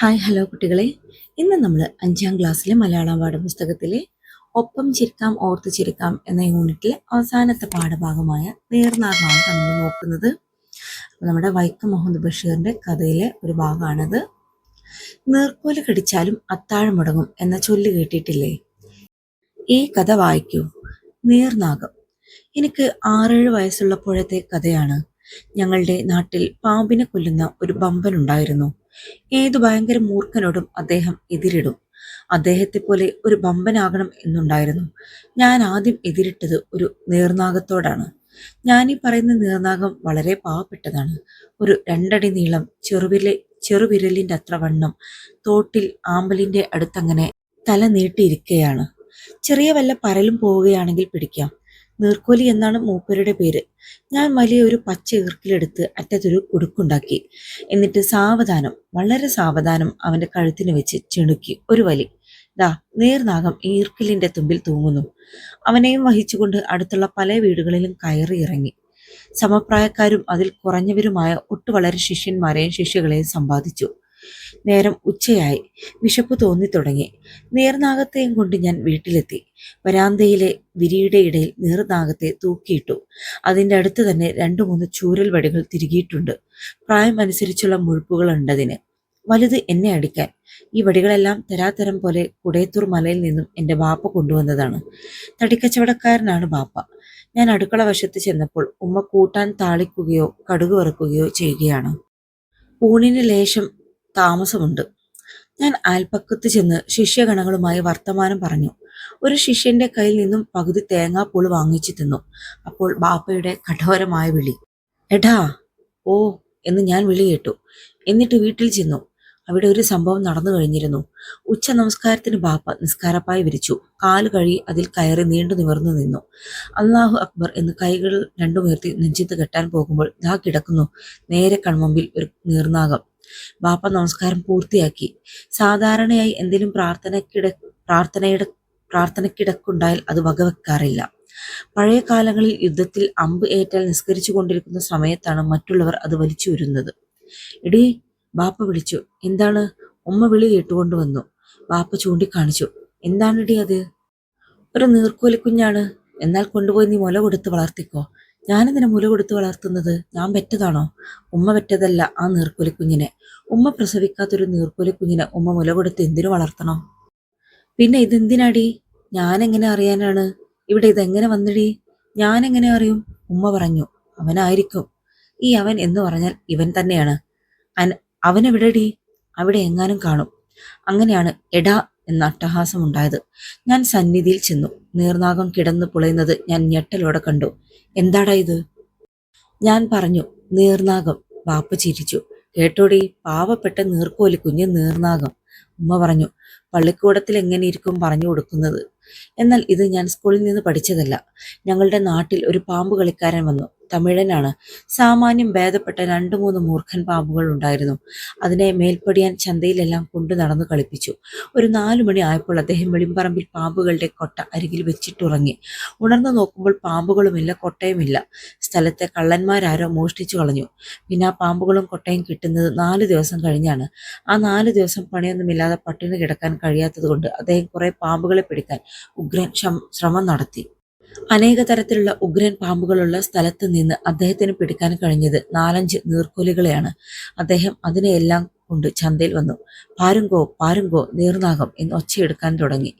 Hi hello കുട്ടികളെ. ഇന്ന് നമ്മൾ അഞ്ചാം ക്ലാസ്സിലെ മലയാളം പാഠപുസ്തകത്തിലെ ഒപ്പം ചിരിക്കാം ഓർത്ത് ചിരിക്കാം എന്ന യൂണിറ്റിലെ അവസാനത്തെ പാഠഭാഗമായ നേർനാഗമാണ് നമ്മൾ നോക്കുന്നത്. നമ്മുടെ വൈക്കം മുഹമ്മദ് ബഷീറിന്റെ കഥയിലെ ഒരു ഭാഗമാണത്. നേർക്കോൽ കടിച്ചാലും അത്താഴം മുടങ്ങും എന്ന ചൊല്ല് കേട്ടിട്ടില്ലേ? ഈ കഥ വായിക്കൂ. നേർനാഗം. എനിക്ക് ആറേഴ് വയസ്സുള്ളപ്പോഴത്തെ കഥയാണ്. ഞങ്ങളുടെ നാട്ടിൽ പാമ്പിനെ കൊല്ലുന്ന ഒരു ബമ്പനുണ്ടായിരുന്നു. ഏത് ഭയങ്കര മൂർഖനോടും അദ്ദേഹം എതിരിടും. അദ്ദേഹത്തെ പോലെ ഒരു ബമ്പനാകണം എന്നുണ്ടായിരുന്നു. ഞാൻ ആദ്യം എതിരിട്ടത് ഒരു നീർനാഗത്തോടാണ്. ഞാൻ ഈ പറയുന്ന നീർനാഗം വളരെ പാവപ്പെട്ടതാണ്. ഒരു രണ്ടടി നീളം ചെറുവിരലെ ചെറുവിരലിന്റെ അത്ര വണ്ണം തോട്ടിൽ ആമ്പലിന്റെ അടുത്തങ്ങനെ തല നീട്ടിയിരിക്കുകയാണ് ചെറിയ വല്ല പരലും പോവുകയാണെങ്കിൽ പിടിക്കാം. നീർക്കോലി എന്നാണ് മൂപ്പരുടെ പേര്. ഞാൻ വലിയ ഒരു പച്ച ഈർക്കിലെടുത്ത് അറ്റത്തൊരു കുടുക്കുണ്ടാക്കി എന്നിട്ട് സാവധാനം വളരെ സാവധാനം അവന്റെ കഴുത്തിന് വെച്ച് ചിണുക്കി ഒരു വലി. ദാ നേർനാഗം ഈർക്കിലിന്റെ തുമ്പിൽ തൂങ്ങുന്നു. അവനെയും വഹിച്ചുകൊണ്ട് അടുത്തുള്ള പല വീടുകളിലും കയറി ഇറങ്ങി. സമപ്രായക്കാരും അതിൽ കുറഞ്ഞവരുമായ ഒട്ടുവളരെ ശിഷ്യന്മാരെയും ശിഷ്യകളെയും സമ്പാദിച്ചു. നേരം ഉച്ചയായി. വിശപ്പ് തോന്നിത്തുടങ്ങി നീർനാഗത്തെയും കൊണ്ട് ഞാൻ വീട്ടിലെത്തി. വരാന്തയിലെ വിരിയുടെ ഇടയിൽ നീർനാഗത്തെ തൂക്കിയിട്ടു. അതിന്റെ അടുത്ത് തന്നെ രണ്ടു മൂന്ന് ചൂരൽ വടികൾ തിരികിയിട്ടുണ്ട്. പ്രായം അനുസരിച്ചുള്ള മുഴുപ്പുകളുണ്ടതിന് വലുത് എന്നെ അടിക്കാൻ. ഈ വടികളെല്ലാം തരാതരം പോലെ കുടയത്തൂർ മലയിൽ നിന്നും എന്റെ ബാപ്പ കൊണ്ടുവന്നതാണ്. തടിക്കച്ചവടക്കാരനാണ് ബാപ്പ. ഞാൻ അടുക്കള വശത്ത് ചെന്നപ്പോൾ ഉമ്മ കൂട്ടാൻ താളിക്കുകയോ കടുക് വറുക്കുകയോ ചെയ്യുകയാണ്. ഊണിന് ലേശം താമസമുണ്ട്. ഞാൻ അയൽപ്പക്കത്ത് ചെന്ന് ശിഷ്യഗണങ്ങളുമായി വർത്തമാനം പറഞ്ഞു. ഒരു ശിഷ്യന്റെ കയ്യിൽ നിന്നും പകുതി തേങ്ങാപ്പൂൾ വാങ്ങിച്ചു തിന്നു. അപ്പോൾ ബാപ്പയുടെ കഠോരമായ വിളി. എടാ ഓ എന്ന് ഞാൻ വിളി കേട്ടു. എന്നിട്ട് വീട്ടിൽ ചെന്നു. അവിടെ ഒരു സംഭവം നടന്നു കഴിഞ്ഞിരുന്നു. ഉച്ച നമസ്കാരത്തിന് ബാപ്പ നിസ്കാരപ്പായി വിരിച്ചു. കാൽ കഴി അതിൽ കയറി നീണ്ടു നിവർന്നു നിന്നു. അള്ളാഹു അക്ബർ എന്ന് കൈകൾ രണ്ടുമുയർത്തി നെഞ്ചത്ത് കെട്ടാൻ പോകുമ്പോൾ ദാ കിടക്കുന്നു. നേരെ കൺമുമ്പിൽ ഒരു നീർനാഗം. ബാപ്പ നമസ്കാരം പൂർത്തിയാക്കി. സാധാരണയായി എന്തെങ്കിലും പ്രാർത്ഥനക്കിട പ്രാർത്ഥനയുടെ പ്രാർത്ഥനക്കിടക്കുണ്ടായാൽ അത് വകവെക്കാറില്ല. പഴയ കാലങ്ങളിൽ യുദ്ധത്തിൽ അമ്പ് ഏറ്റാൽ നിസ്കരിച്ചു കൊണ്ടിരിക്കുന്ന സമയത്താണ് മറ്റുള്ളവർ അത് വലിച്ചു വരുന്നത് ഇടി ബാപ്പ വിളിച്ചു. എന്താണ്? ഉമ്മ വിളി കേട്ടുകൊണ്ട് വന്നു. ബാപ്പ ചൂണ്ടിക്കാണിച്ചു. എന്താണെടി അത്? ഒരു നീർക്കോലിക്കുഞ്ഞാണ്. എന്നാൽ കൊണ്ടുപോയി നീ മുല കൊടുത്ത് വളർത്തിക്കോ. ഞാനെന്തിനാ മുല കൊടുത്ത് വളർത്തുന്നത്? ഞാൻ പെറ്റതാണോ? ഉമ്മ പെറ്റതല്ല ആ നീർക്കോലിക്കുഞ്ഞിനെ. ഉമ്മ പ്രസവിക്കാത്തൊരു നീർക്കോലിക്കുഞ്ഞിനെ ഉമ്മ മുല കൊടുത്ത് എന്തിനു വളർത്തണോ? പിന്നെ ഇതെന്തിനാടി? ഞാനെങ്ങനെ അറിയാനാണ്? ഇവിടെ ഇതെങ്ങനെ വന്നിടി? ഞാനെങ്ങനെ അറിയും? ഉമ്മ പറഞ്ഞു അവനായിരിക്കും. ഈ അവൻ എന്ന് പറഞ്ഞാൽ ഇവൻ തന്നെയാണ്. അവനെവിടെടി? അവിടെ എങ്ങാനും കാണും. അങ്ങനെയാണ് എടാ എന്ന അട്ടഹാസം ഉണ്ടായത്. ഞാൻ സന്നിധിയിൽ ചെന്നു. നീർനാഗം കിടന്നു പുളയുന്നത് ഞാൻ ഞെട്ടലോടെ കണ്ടു. എന്താടാ ഇത്? ഞാൻ പറഞ്ഞു നീർനാഗം. ബാപ്പ ചിരിച്ചു. കേട്ടോടി പാവപ്പെട്ട നീർക്കോലി കുഞ്ഞ് നീർനാഗം. ഉമ്മ പറഞ്ഞു പള്ളിക്കൂടത്തിൽ എങ്ങനെ ഇരിക്കും പറഞ്ഞു കൊടുക്കുന്നത്? എന്നാൽ ഇത് ഞാൻ സ്കൂളിൽ നിന്ന് പഠിച്ചതല്ല. ഞങ്ങളുടെ നാട്ടിൽ ഒരു പാമ്പ് കളിക്കാരൻ വന്നു. തമിഴനാണ്. സാമാന്യം ഭേദപ്പെട്ട രണ്ടു മൂന്ന് മൂർഖൻ പാമ്പുകൾ ഉണ്ടായിരുന്നു. അതിനെ മേൽപ്പടിയാൻ ചന്തയിലെല്ലാം കൊണ്ടു നടന്നു കളിപ്പിച്ചു. ഒരു നാലു മണി ആയപ്പോൾ അദ്ദേഹം വെളിമ്പറമ്പിൽ പാമ്പുകളുടെ കൊട്ട അരികിൽ വെച്ചിട്ടുറങ്ങി. ഉണർന്നു നോക്കുമ്പോൾ പാമ്പുകളുമില്ല കൊട്ടയുമില്ല. സ്ഥലത്തെ കള്ളന്മാരാരോ മോഷ്ടിച്ചു കളഞ്ഞു. പിന്നെ ആ പാമ്പുകളും കൊട്ടയും കിട്ടുന്നത് നാല് ദിവസം കഴിഞ്ഞാണ്. ആ നാല് ദിവസം പണിയൊന്നുമില്ലാതെ പട്ടിണി കിടക്കാൻ കഴിയാത്തതുകൊണ്ട് അദ്ദേഹം കുറെ പാമ്പുകളെ പിടിക്കാൻ ഉഗ്രൻ ശ്രമം നടത്തി. അനേക തരത്തിലുള്ള ഉഗ്രൻ പാമ്പുകളുള്ള സ്ഥലത്ത് നിന്ന് അദ്ദേഹത്തിന് പിടിക്കാൻ കഴിഞ്ഞത് നാലഞ്ച് നീർക്കോലികളെയാണ്. അദ്ദേഹം അതിനെയെല്ലാം കൊണ്ട് ചന്തയിൽ വന്നു. പാരുങ്കോ പാരുങ്കോ നീർനാഗം എന്ന് ഒച്ചയെടുക്കാൻ തുടങ്ങി.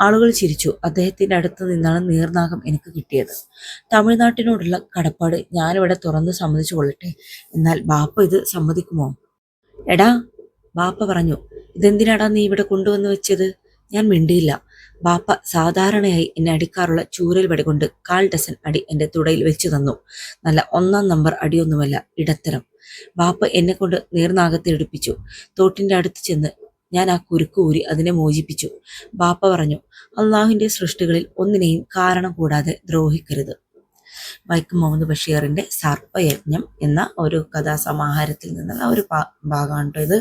ആളുകൾ ചിരിച്ചു. അദ്ദേഹത്തിന്റെ അടുത്ത് നിന്നാണ് നീർനാഗം എനിക്ക് കിട്ടിയത്. തമിഴ്നാട്ടിനോടുള്ള കടപ്പാട് ഞാനിവിടെ തുറന്ന് സമ്മതിച്ചു കൊള്ളട്ടെ. എന്നാൽ ബാപ്പ ഇത് സമ്മതിക്കുമോ? എടാ ബാപ്പ പറഞ്ഞു. ഇതെന്തിനാടാ നീ ഇവിടെ കൊണ്ടുവന്ന് വെച്ചത്? ഞാൻ മിണ്ടിയില്ല. ബാപ്പ സാധാരണയായി എന്നെ അടിക്കാറുള്ള ചൂരൽ വടി കൊണ്ട് കാൽ ഡസൻ അടി എന്റെ തുടയിൽ വെച്ചു തന്നു. നല്ല ഒന്നാം നമ്പർ അടിയൊന്നുമല്ല ഇടത്തരം. ബാപ്പ എന്നെ കൊണ്ട് നീർനാഗത്തെ എടുപ്പിച്ചു. തോട്ടിന്റെ അടുത്ത് ചെന്ന് ഞാൻ ആ കുരുക്ക് ഊരി അതിനെ മോചിപ്പിച്ചു. ബാപ്പ പറഞ്ഞു അള്ളാഹുവിന്റെ സൃഷ്ടികളിൽ ഒന്നിനെയും കാരണം കൂടാതെ ദ്രോഹിക്കരുത്. വൈക്കം മുഹമ്മദ് ബഷീറിന്റെ സർപ്പയജ്ഞം എന്ന ഒരു കഥാസമാഹാരത്തിൽ നിന്നുള്ള ഒരു ഭാഗമാണ് ഇത്.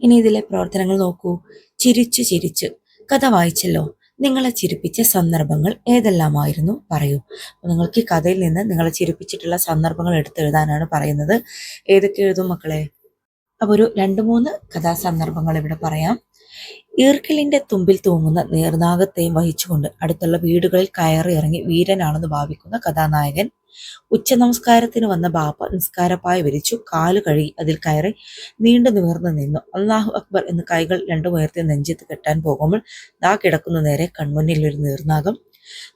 ഇനി ഇതിലെ പ്രവർത്തനങ്ങൾ നോക്കൂ. ചിരിച്ചു ചിരിച്ച് കഥ വായിച്ചല്ലോ. നിങ്ങളെ ചിരിപ്പിച്ച സന്ദർഭങ്ങൾ ഏതെല്ലാമായിരുന്നു? പറയൂ. അപ്പോൾ നിങ്ങൾക്ക് ഈ കഥയിൽ നിന്ന് നിങ്ങളെ ചിരിപ്പിച്ചിട്ടുള്ള സന്ദർഭങ്ങൾ എടുത്തെഴുതാനാണ് പറയുന്നത്. ഏതൊക്കെ എഴുതും മക്കളെ? അപ്പോൾ ഒരു രണ്ട് മൂന്ന് കഥാസന്ദർഭങ്ങൾ ഇവിടെ പറയാം. ഈർക്കിലിന്റെ തുമ്പിൽ തൂങ്ങുന്ന നീർനാഗത്തെയും വഹിച്ചുകൊണ്ട് അടുത്തുള്ള വീടുകളിൽ കയറി ഇറങ്ങി വീരനാണെന്ന് ഭാവിക്കുന്ന കഥാനായകൻ. ഉച്ച നമസ്കാരത്തിന് വന്ന ബാപ്പ നിസ്കാരപ്പായ വിരിച്ചു കാൽ കഴുകി അതിൽ കയറി നീണ്ടു നിവർന്നു നിന്നു. അള്ളാഹു അക്ബർ എന്ന് കൈകൾ രണ്ടുമുയർത്തി നെഞ്ചത്ത് കെട്ടാൻ പോകുമ്പോൾ ദാ കിടക്കുന്ന നേരെ കൺമുന്നിൽ ഒരു നീർനാഗം.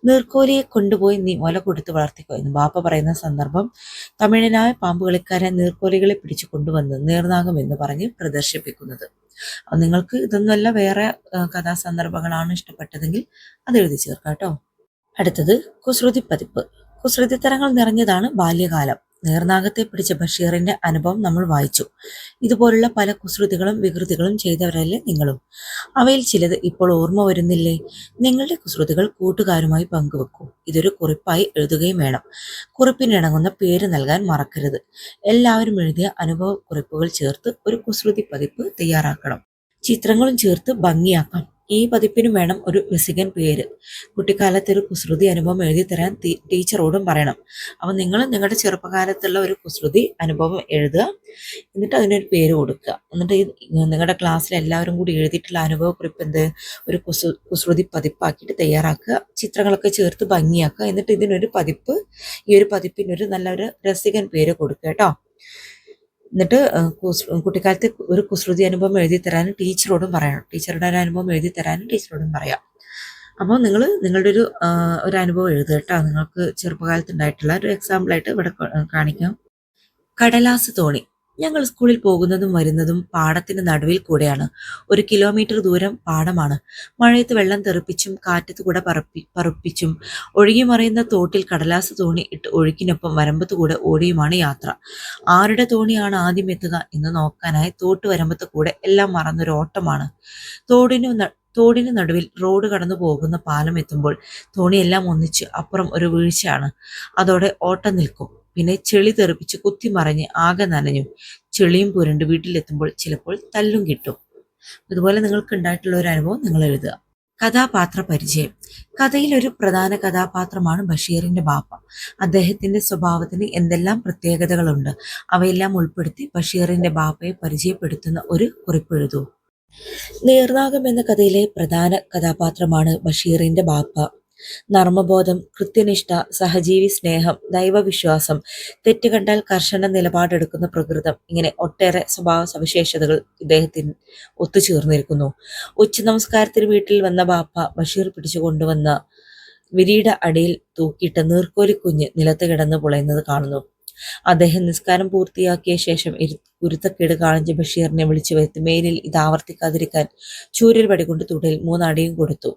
നീർക്കോലിയെ കൊണ്ടുപോയി നീ ഒല കൊടുത്ത് വളർത്തിക്കോ എന്ന് ബാപ്പ പറയുന്ന സന്ദർഭം തമിഴനായ പാമ്പുകളിക്കാരൻ നീർക്കോലികളെ പിടിച്ചു കൊണ്ടുവന്ന് നീർനാഗം എന്ന് പറഞ്ഞ് പ്രദർശിപ്പിക്കുന്നത്. നിങ്ങൾക്ക് ഇതൊന്നുമല്ല വേറെ കഥാസന്ദർഭങ്ങളാണ് ഇഷ്ടപ്പെട്ടതെങ്കിൽ അത് എഴുതി ചേർക്കാം കേട്ടോ. അടുത്തത് കുസൃതി പതിപ്പ്. കുസൃതിത്തരങ്ങൾ നിറഞ്ഞതാണ് ബാല്യകാലം. നേർനാഗത്തെ പിടിച്ച ബഷീറിന്റെ അനുഭവം നമ്മൾ വായിച്ചു. ഇതുപോലുള്ള പല കുസൃതികളും വികൃതികളും ചെയ്തവരല്ലേ നിങ്ങളും. അവയിൽ ചിലത് ഇപ്പോൾ ഓർമ്മ വരുന്നില്ലേ? നിങ്ങളുടെ കുസൃതികൾ കൂട്ടുകാരുമായി പങ്കുവെക്കൂ. ഇതൊരു കുറിപ്പായി എഴുതുകയും വേണം. കുറിപ്പിനിണങ്ങുന്ന പേര് നൽകാൻ മറക്കരുത്. എല്ലാവരും എഴുതിയ അനുഭവ കുറിപ്പുകൾ ചേർത്ത് ഒരു കുസൃതി പതിപ്പ് തയ്യാറാക്കണം. ചിത്രങ്ങളും ചേർത്ത് ഭംഗിയാക്കാം. ഈ പതിപ്പിനും വേണം ഒരു രസികൻ പേര്. കുട്ടിക്കാലത്തെ ഒരു കുസൃതി അനുഭവം എഴുതി തരാൻ ടീച്ചറോടും പറയണം. അപ്പം നിങ്ങൾ നിങ്ങളുടെ ചെറുപ്പകാലത്തുള്ള ഒരു കുസൃതി അനുഭവം എഴുതുക. എന്നിട്ട് അതിനൊരു പേര് കൊടുക്കുക. എന്നിട്ട് നിങ്ങളുടെ ക്ലാസ്സിൽ എല്ലാവരും കൂടി എഴുതിയിട്ടുള്ള അനുഭവ കുറിപ്പ് എന്ത്? ഒരു കുസു കുസൃതി പതിപ്പാക്കിയിട്ട് തയ്യാറാക്കുക. ചിത്രങ്ങളൊക്കെ ചേർത്ത് ഭംഗിയാക്കുക. എന്നിട്ട് ഇതിനൊരു പതിപ്പ് ഈ ഒരു പതിപ്പിനൊരു നല്ലൊരു രസികൻ പേര് കൊടുക്കുക കേട്ടോ. എന്നിട്ട് കുട്ടിക്കാലത്ത് ഒരു കുസൃതി അനുഭവം എഴുതി തരാനും ടീച്ചറോടും പറയണം ടീച്ചറുടെ ഒരു അനുഭവം എഴുതി തരാനും ടീച്ചറോടും പറയാം. അപ്പോൾ നിങ്ങൾ നിങ്ങളുടെ ഒരു ഒരു അനുഭവം എഴുതുക കേട്ടോ. നിങ്ങൾക്ക് ചെറുപ്പകാലത്ത് ഉണ്ടായിട്ടുള്ള ഒരു എക്സാമ്പിളായിട്ട് ഇവിടെ കാണിക്കാം. കടലാസ് തോണി. ഞങ്ങൾ സ്കൂളിൽ പോകുന്നതും വരുന്നതും പാടത്തിന്റെ നടുവിൽ കൂടെയാണ്. ഒരു കിലോമീറ്റർ ദൂരം പാടമാണ്. മഴയത്ത് വെള്ളം തെറിപ്പിച്ചും കാറ്റത്ത് കൂടെ പറപ്പി പറപ്പിച്ചും ഒഴുകി മറയുന്ന തോട്ടിൽ കടലാസ് തോണി ഇട്ട് ഒഴുക്കിനൊപ്പം വരമ്പത്ത് കൂടെ ഓടിയുമാണ് യാത്ര. ആരുടെ തോണിയാണ് ആദ്യം എത്തുക എന്ന് നോക്കാനായി തോട്ട് വരമ്പത്ത് കൂടെ എല്ലാം മറന്നൊരു ഓട്ടമാണ്. തോടിനു തോടിന് നടുവിൽ റോഡ് കടന്നു പോകുന്ന പാലം എത്തുമ്പോൾ തോണിയെല്ലാം ഒന്നിച്ച് അപ്പുറം ഒരു വീഴ്ചയാണ്. അതോടെ ഓട്ടം നിൽക്കും. പിന്നെ ചെളി തെറിപ്പിച്ച് കുത്തിമറിഞ്ഞ് ആകെ നനഞ്ഞു. ചെളിയും പുരണ്ട് വീട്ടിലെത്തുമ്പോൾ ചിലപ്പോൾ തല്ലും കിട്ടും. ഇതുപോലെ നിങ്ങൾക്ക് ഉണ്ടായിട്ടുള്ള ഒരു അനുഭവം നിങ്ങൾ എഴുതുക. കഥാപാത്ര പരിചയം. കഥയിൽ ഒരു പ്രധാന കഥാപാത്രമാണ് ബഷീറിന്റെ ബാപ്പ. അദ്ദേഹത്തിന്റെ സ്വഭാവത്തിന് എന്തെല്ലാം പ്രത്യേകതകളുണ്ട്? അവയെല്ലാം ഉൾപ്പെടുത്തി ബഷീറിന്റെ ബാപ്പയെ പരിചയപ്പെടുത്തുന്ന ഒരു കുറിപ്പെഴുതൂ നീർനാഗം എന്ന കഥയിലെ പ്രധാന കഥാപാത്രമാണ് ബഷീറിന്റെ ബാപ്പ. നർമ്മബോധം കൃത്യനിഷ്ഠ സഹജീവി സ്നേഹം ദൈവവിശ്വാസം തെറ്റ് കണ്ടാൽ കർശന നിലപാടെടുക്കുന്ന പ്രകൃതം ഇങ്ങനെ ഒട്ടേറെ സ്വഭാവ സവിശേഷതകൾ ഇദ്ദേഹത്തിന് ഒത്തുചേർന്നിരിക്കുന്നു. ഉച്ച നമസ്കാരത്തിന് വീട്ടിൽ വന്ന ബാപ്പ ബഷീർ പിടിച്ചു കൊണ്ടുവന്ന വിരിയുടെ അടിയിൽ തൂക്കിയിട്ട നീർക്കോലി കുഞ്ഞ് നിലത്ത് കിടന്ന് പുളയുന്നത് കാണുന്നു. അദ്ദേഹം നിസ്കാരം പൂർത്തിയാക്കിയ ശേഷം ഉരുത്തക്കേട് കാണിച്ച് ബഷീറിനെ വിളിച്ചു വരുത്തി. മേലിൽ ഇത് ആവർത്തിക്കാതിരിക്കാൻ ചൂരൽ വടികൊണ്ട് തുടയിൽ മൂന്നടിയും കൊടുത്തു.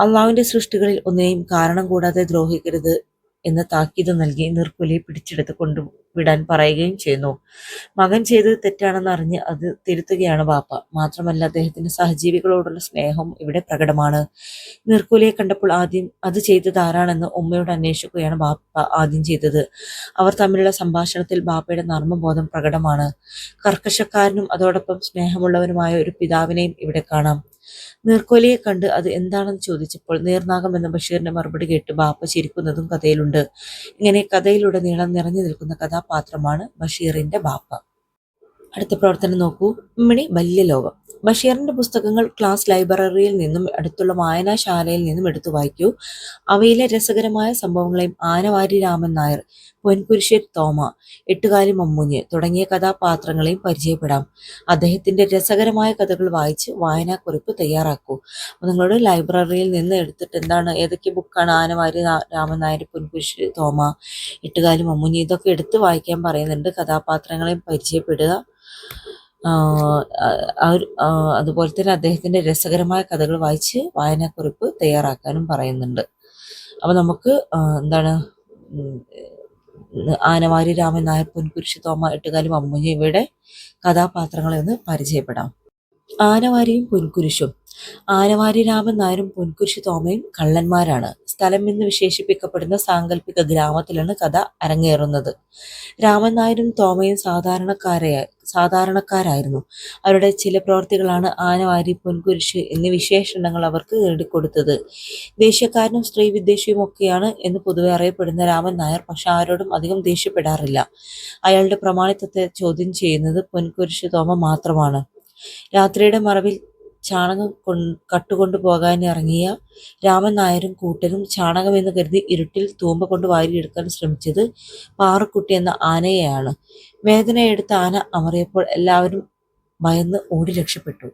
അള്ളാഹുവിന്റെ സൃഷ്ടികളിൽ ഒന്നിനെയും കാരണം കൂടാതെ ദ്രോഹിക്കരുത് എന്ന താക്കീത് നൽകി നീർക്കൊലിയെ പിടിച്ചെടുത്ത് കൊണ്ടുവിടാൻ പറയുകയും ചെയ്യുന്നു. മകൻ ചെയ്തത് തെറ്റാണെന്ന് അറിഞ്ഞ് അത് തിരുത്തുകയാണ് ബാപ്പ. മാത്രമല്ല അദ്ദേഹത്തിന്റെ സഹജീവികളോടുള്ള സ്നേഹം ഇവിടെ പ്രകടമാണ്. നിർക്കുലിയെ കണ്ടപ്പോൾ ആദ്യം അത് ചെയ്തത് ആരാണെന്ന് ഉമ്മയോട് അന്വേഷിക്കുകയാണ് ബാപ്പ ആദ്യം ചെയ്തത്. അവർ തമ്മിലുള്ള സംഭാഷണത്തിൽ ബാപ്പയുടെ നർമ്മബോധം പ്രകടമാണ്. കർക്കശക്കാരനും അതോടൊപ്പം സ്നേഹമുള്ളവനുമായ ഒരു പിതാവിനെയും ഇവിടെ കാണാം. നീർക്കോലിയെ കണ്ട് അത് എന്താണെന്ന് ചോദിച്ചപ്പോൾ നീർനാഗം എന്ന ബഷീറിന്റെ മറുപടി കേട്ട് ബാപ്പ ചിരിക്കുന്നതും കഥയിലുണ്ട്. ഇങ്ങനെ കഥയിലൂടെ നീളം നിറഞ്ഞു നിൽക്കുന്ന കഥാപാത്രമാണ് ബഷീറിന്റെ ബാപ്പ. അടുത്ത പ്രവർത്തനം നോക്കൂ. ഇമ്മണി വലിയ ലോകം. ബഷീറിന്റെ പുസ്തകങ്ങൾ ക്ലാസ് ലൈബ്രറിയിൽ നിന്നും അടുത്തുള്ള വായനാശാലയിൽ നിന്നും എടുത്തു വായിക്കൂ. അവയിലെ രസകരമായ സംഭവങ്ങളെയും ആനവാരി രാമൻ നായർ പൊൻകുരിശ്ശേരി തോമ എട്ടുകാലി മമ്മൂഞ്ഞ് തുടങ്ങിയ കഥാപാത്രങ്ങളെയും പരിചയപ്പെടാം. അദ്ദേഹത്തിന്റെ രസകരമായ കഥകൾ വായിച്ച് വായനാക്കുറിപ്പ് തയ്യാറാക്കൂ. അപ്പോൾ നിങ്ങളുടെ ലൈബ്രറിയിൽ നിന്ന് എടുത്തിട്ട് എന്താണ് ഏതൊക്കെ ബുക്കാണ് ആനവാരി രാമൻ നായർ പൊൻകുരിശ്ശേരി തോമ എട്ടുകാലി മമ്മൂഞ്ഞ് ഇതൊക്കെ എടുത്ത് വായിക്കാൻ പറയുന്നുണ്ട്. കഥാപാത്രങ്ങളെയും പരിചയപ്പെടുക. അതുപോലെ തന്നെ അദ്ദേഹത്തിന്റെ രസകരമായ കഥകൾ വായിച്ച് വായനാക്കുറിപ്പ് തയ്യാറാക്കാനും പറയുന്നുണ്ട്. അപ്പൊ നമുക്ക് എന്താണ് ആനവാരി രാമൻ നായർ പൊൻകുരിശ് തോമ എട്ടുകാലും അമ്മുഞ്ഞ ഇവയുടെ കഥാപാത്രങ്ങളെ ഒന്ന് പരിചയപ്പെടാം. ആനവാരിയും പൊൻകുരിശും ആനവാരി രാമൻ നായരും പൊൻകുരിശി തോമയും കള്ളന്മാരാണ്. സ്ഥലം എന്ന് വിശേഷിപ്പിക്കപ്പെടുന്ന സാങ്കല്പിക ഗ്രാമത്തിലാണ് കഥ അരങ്ങേറുന്നത്. രാമൻ നായരും തോമയും സാധാരണക്കാരായ സാധാരണക്കാരായിരുന്നു. അവരുടെ ചില പ്രവർത്തികളാണ് ആനവാരി പൊൻകുരിശ് എന്നീ വിശേഷണങ്ങൾ അവർക്ക് നേടിക്കൊടുത്തത്. ദേഷ്യക്കാരനും സ്ത്രീ വിദ്വേഷിയും ഒക്കെയാണ് എന്ന് പൊതുവെ അറിയപ്പെടുന്ന രാമൻ നായർ പക്ഷെ ആരോടും അധികം ദേഷ്യപ്പെടാറില്ല. അയാളുടെ പ്രമാണിത്വത്തെ ചോദ്യം ചെയ്യുന്നത് പൊൻകുരിശ് തോമ മാത്രമാണ്. രാത്രിയുടെ മറവിൽ ചാണകം കൊ കട്ടുകൊണ്ടു പോകാനിറങ്ങിയ രാമൻ നായരും കൂട്ടരും ചാണകമെന്ന് കരുതി ഇരുട്ടിൽ തൂമ്പ കൊണ്ട് വാരിയെടുക്കാൻ ശ്രമിച്ചത് പാറുക്കുട്ടി എന്ന ആനയെയാണ്. വേദനയെടുത്ത ആന അമറിയപ്പോൾ എല്ലാവരും ഭയന്ന് ഓടി രക്ഷപ്പെട്ടു.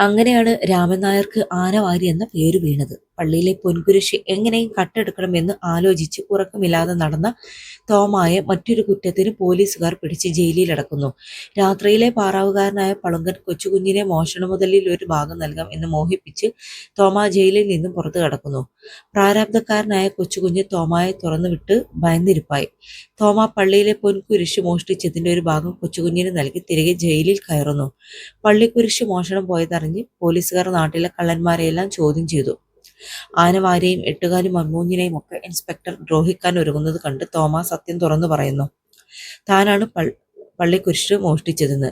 അങ്ങനെയാണ് രാമൻ നായർക്ക് ആനവാരി എന്ന പേര് വീണത്. പള്ളിയിലെ പൊൻകുരിശ് എങ്ങനെയും കട്ടെടുക്കണമെന്ന് ആലോചിച്ച് ഉറക്കമില്ലാതെ നടന്ന തോമായ മറ്റൊരു കുറ്റത്തിന് പോലീസുകാർ പിടിച്ച് ജയിലിലടക്കുന്നു. രാത്രിയിലെ പാറാവുകാരനായ പളുങ്കൻ കൊച്ചുകുഞ്ഞിനെ മോഷണ മുതലിൽ ഒരു ഭാഗം നൽകാം എന്ന് മോഹിപ്പിച്ച് തോമ ജയിലിൽ നിന്നും പുറത്തു കടക്കുന്നു. പ്രാരാബ്ധക്കാരനായ കൊച്ചുകുഞ്ഞ് തോമായെ തുറന്നുവിട്ട് ഭയന്നിരിപ്പായി. തോമ പള്ളിയിലെ പൊൻകുരിശ് മോഷ്ടിച്ചതിന്റെ ഒരു ഭാഗം കൊച്ചുകുഞ്ഞിന് നൽകി തിരികെ ജയിലിൽ കയറുന്നു. പള്ളിക്കുരിശ് മോഷണം പോയതറിഞ്ഞ് പോലീസുകാർ നാട്ടിലെ കള്ളന്മാരെയെല്ലാം ചോദ്യം ചെയ്തു. ആനവാരെയും എട്ടുകാലും മൺമൂഞ്ഞിനെയും ഒക്കെ ഇൻസ്പെക്ടർ ദ്രോഹിക്കാൻ ഒരുങ്ങുന്നത് കണ്ട് തോമസ് സത്യം തുറന്നു പറയുന്നു. താനാണ് പൾ പള്ളിക്കുരിശ് മോഷ്ടിച്ചതെന്ന്.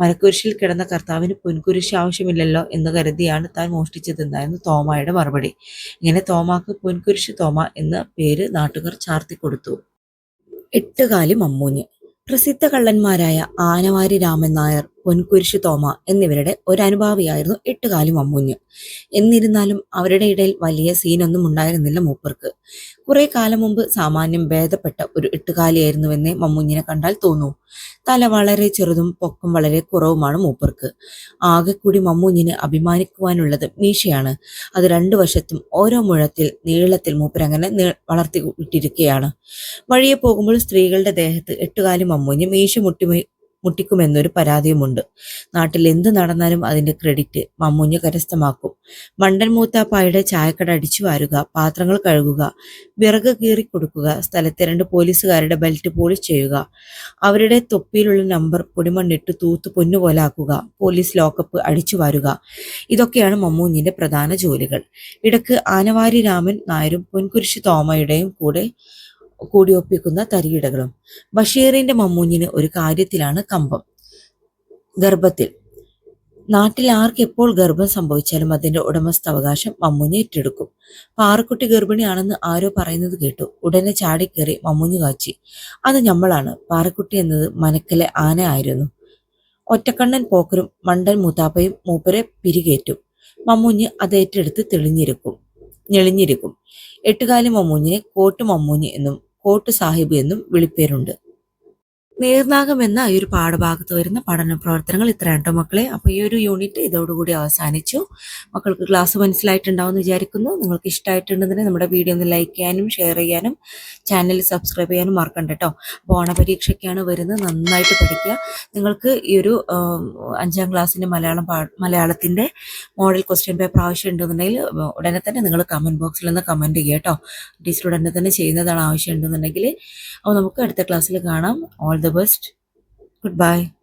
മരക്കുരിശിൽ കിടന്ന കർത്താവിന് പൊൻകുരിശ് ആവശ്യമില്ലല്ലോ എന്ന് കരുതിയാണ് താൻ മോഷ്ടിച്ചതെന്നായിരുന്നു തോമയുടെ മറുപടി. ഇങ്ങനെ തോമാക്ക് പൊൻകുരിശ് തോമ എന്ന പേര് നാട്ടുകാർ ചാർത്തിക്കൊടുത്തു. എട്ടുകാലി മമ്മൂഞ്ഞ്. പ്രസിദ്ധ കള്ളന്മാരായ ആനവാരി രാമൻ നായർ പൊൻകുരിശ് തോമ എന്നിവരുടെ ഒരനുഭാവിയായിരുന്നു എട്ടുകാലി മമ്മൂഞ്ഞ് എന്നിരുന്നാലും അവരുടെ ഇടയിൽ വലിയ സീനൊന്നും ഉണ്ടായിരുന്നില്ല മൂപ്പർക്ക്. കുറെ കാലം മുമ്പ് സാമാന്യം ഭേദപ്പെട്ട ഒരു എട്ടുകാലിയായിരുന്നുവെന്നേ മമ്മൂഞ്ഞിനെ കണ്ടാൽ തോന്നൂ. തല വളരെ ചെറുതും പൊക്കം വളരെ കുറവുമാണ് മൂപ്പർക്ക്. ആകെക്കൂടി മമ്മൂഞ്ഞിന് അഭിമാനിക്കുവാനുള്ളത് മീശയാണ്. അത് രണ്ടു വശത്തും ഓരോ മുഴത്തിൽ നീളത്തിൽ മൂപ്പരങ്ങനെ വളർത്തി വിട്ടിരിക്കുകയാണ് വഴിയെ പോകുമ്പോൾ സ്ത്രീകളുടെ ദേഹത്ത് എട്ടുകാലി മമ്മൂഞ്ഞ് മീശ മുട്ടി മുട്ടിക്കുമെന്നൊരു പരാതിയുമുണ്ട്. നാട്ടിൽ എന്ത് നടന്നാലും അതിന്റെ ക്രെഡിറ്റ് മമ്മൂഞ്ഞ് കരസ്ഥമാക്കും മണ്ടൻ മൂത്താപ്പായുടെ ചായക്കട അടിച്ചു വാരുക പാത്രങ്ങൾ കഴുകുക വിറക് കീറി കൊടുക്കുക സ്ഥലത്തെ രണ്ട് പോലീസുകാരുടെ ബെൽറ്റ് പോളിഷ് ചെയ്യുക അവരുടെ തൊപ്പിയിലുള്ള നമ്പർ പൊടിമണ്ണിട്ട് തൂത്ത് പൊന്നുപോലാക്കുക പോലീസ് ലോക്കപ്പ് അടിച്ചു വാരുക. ഇതൊക്കെയാണ് മമ്മൂഞ്ഞിന്റെ പ്രധാന ജോലികൾ. ഇടയ്ക്ക് ആനവാരി രാമൻ നായരും പൊൻകുരിശ് തോമയുടെയും കൂടെ കൂടിയൊപ്പിക്കുന്ന തരിയിടകളും. ബഷീറിന്റെ മമ്മൂഞ്ഞിന് ഒരു കാര്യത്തിലാണ് കമ്പം. ഗർഭത്തിൽ. നാട്ടിൽ ആർക്ക് എപ്പോൾ ഗർഭം സംഭവിച്ചാലും അതിന്റെ ഉടമസ്ഥാവകാശം മമ്മൂഞ്ഞ് ഏറ്റെടുക്കും. പാറക്കുട്ടി ഗർഭിണിയാണെന്ന് ആരോ പറയുന്നത് കേട്ടു. ഉടനെ ചാടിക്കേറി മമ്മൂഞ്ഞ് കാച്ചി. അത് ഞമ്മളാണ്. പാറക്കുട്ടി എന്നത് മനക്കലെ ആന ആയിരുന്നു. ഒറ്റക്കണ്ണൻ പോക്കരും മണ്ടൻ മൂത്താപ്പയും മൂപ്പരെ പിരികേറ്റും. മമ്മൂഞ്ഞ് അത് ഏറ്റെടുത്ത് തെളിഞ്ഞിരിക്കും. ഞെളിഞ്ഞിരിക്കും. എട്ടുകാലി മമ്മൂഞ്ഞിനെ കോട്ട് മമ്മൂഞ്ഞ് എന്നും കോട്ട് സാഹിബ് എന്നും വിളിപ്പേരുണ്ട്. നീർനാഗം എന്ന ഈ ഒരു പാഠഭാഗത്ത് വരുന്ന പഠന പ്രവർത്തനങ്ങൾ ഇത്രയാണ് കേട്ടോ മക്കളെ. അപ്പോൾ ഈ ഒരു യൂണിറ്റ് ഇതോടുകൂടി അവസാനിച്ചു. മക്കൾക്ക് ക്ലാസ് മനസ്സിലായിട്ടുണ്ടാവും വിചാരിക്കുന്നു. നിങ്ങൾക്ക് ഇഷ്ടമായിട്ടുണ്ടെങ്കിൽ നമ്മുടെ വീഡിയോ ഒന്ന് ലൈക്ക് ചെയ്യാനും ഷെയർ ചെയ്യാനും ചാനൽ സബ്സ്ക്രൈബ് ചെയ്യാനും മറക്കണ്ട കേട്ടോ അപ്പോൾ ഓണപരീക്ഷയ്ക്കാണ് വരുന്നത്. നന്നായിട്ട് പഠിക്കുക. നിങ്ങൾക്ക് ഈ ഒരു അഞ്ചാം ക്ലാസ്സിന്റെ മലയാളം പാ മലയാളത്തിന്റെ മോഡൽ ക്വസ്റ്റ്യൻ പേപ്പർ ആവശ്യം ഉണ്ടെന്നുണ്ടെങ്കിൽ ഉടനെ തന്നെ നിങ്ങൾ കമന്റ് ബോക്സിൽ നിന്ന് കമന്റ് ചെയ്യുക കേട്ടോ ടീച്ചർ ഉടനെ തന്നെ ചെയ്യുന്നതാണ് ആവശ്യം ഉണ്ടെന്നുണ്ടെങ്കിൽ. അപ്പോൾ നമുക്ക് അടുത്ത ക്ലാസ്സിൽ കാണാം. All the best. Goodbye.